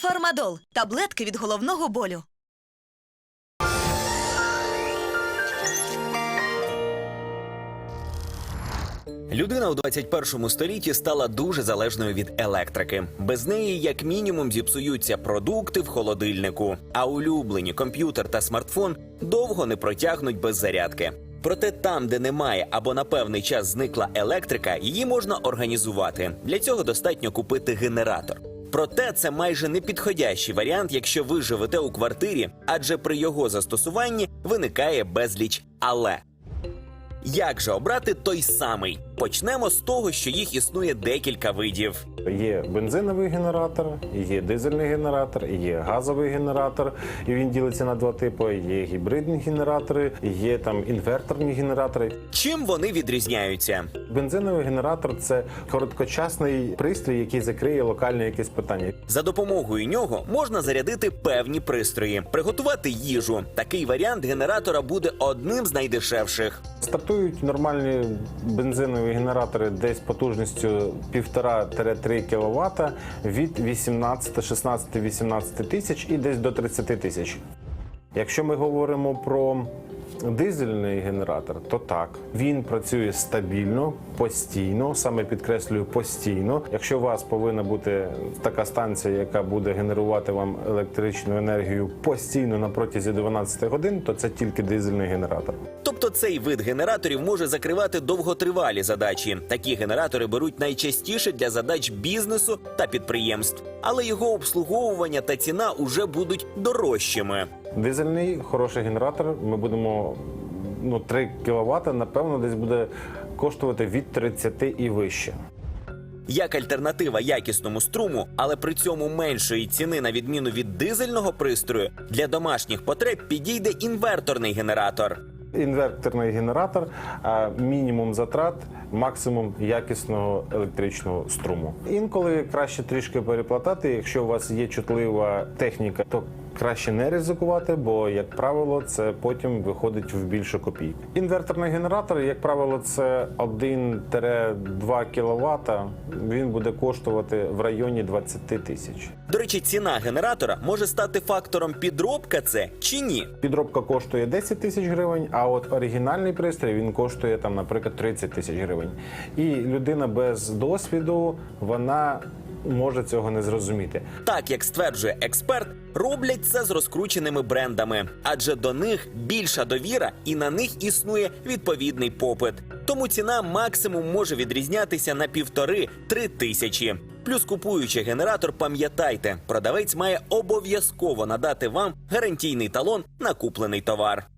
Фармадол таблетки від головного болю. Людина у 21 столітті стала дуже залежною від електрики. Без неї, як мінімум, зіпсуються продукти в холодильнику, а улюблені комп'ютер та смартфон довго не протягнуть без зарядки. Проте там, де немає або на певний час зникла електрика, її можна організувати. Для цього достатньо купити генератор. Проте це майже непідходящий варіант, якщо ви живете у квартирі, адже при його застосуванні виникає безліч але. Як же обрати той самий? Почнемо з того, що їх існує декілька видів. Є бензиновий генератор, є дизельний генератор, є газовий генератор, і він ділиться на два типи: є гібридні генератори, є там інверторні генератори. Чим вони відрізняються? Бензиновий генератор це короткочасний пристрій, який закриє локальне якесь питання. За допомогою нього можна зарядити певні пристрої, приготувати їжу. Такий варіант генератора буде одним з найдешевших. Стартують нормальні бензинові генератори десь потужністю 1,5-3 кВт від 18, 16, 18 тисяч і десь до 30 тисяч. Якщо ми говоримо про дизельний генератор, то так він працює стабільно, постійно, саме підкреслюю постійно. Якщо у вас повинна бути така станція, яка буде генерувати вам електричну енергію постійно на протязі 12 годин, то це тільки дизельний генератор. Тобто цей вид генераторів може закривати довготривалі задачі. Такі генератори беруть найчастіше для задач бізнесу та підприємств, але його обслуговування та ціна уже будуть дорожчими. Дизельний хороший генератор. Ми будемо ну 3 кВт, напевно, десь буде коштувати від 30 і вище. Як альтернатива якісному струму, але при цьому меншої ціни на відміну від дизельного пристрою, для домашніх потреб підійде інверторний генератор. Інверторний генератор, мінімум затрат, максимум якісного електричного струму. Інколи краще трішки переплатати. Якщо у вас є чутлива техніка, то краще не ризикувати, бо, як правило, це потім виходить в більше копійк. Інверторний генератор, як правило, це 1-2 кВт. Він буде коштувати в районі 20 тисяч. До речі, ціна генератора може стати фактором підробка це чи ні. Підробка коштує 10 тисяч гривень, а от оригінальний пристрій він коштує там, наприклад, 30 тисяч гривень. І людина без досвіду вона може цього не зрозуміти. Так як стверджує експерт, роблять це з розкрученими брендами, адже до них більша довіра і на них існує відповідний попит. Тому ціна максимум може відрізнятися на півтори-три тисячі. Плюс купуючи генератор, пам'ятайте, продавець має обов'язково надати вам гарантійний талон на куплений товар.